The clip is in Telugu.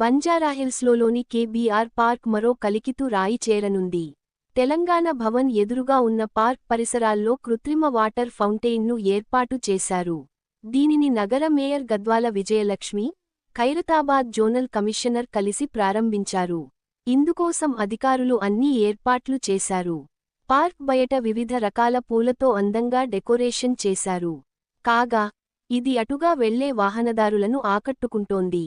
బంజారాహిల్స్లోని కేబీఆర్ పార్క్ మరో కలికితు రాయి చేరనుంది. తెలంగాణ భవన్ ఎదురుగా ఉన్న పార్క్ పరిసరాల్లో కృత్రిమ వాటర్ ఫౌంటైన్ను ఏర్పాటు చేశారు. దీనిని నగర mayor Gadwala Vijayalakshmi Khairatabad zonal commissioner కలిసి ప్రారంభించారు. ఇందుకోసం అధికారులు అన్ని ఏర్పాట్లు చేశారు. పార్క్ బయట వివిధ రకాల పూలతో అందంగా డెకరేషన్ చేశారు. కాగా ఇది అటుగా వెళ్ళే వాహనదారులను ఆకట్టుకుంటోంది.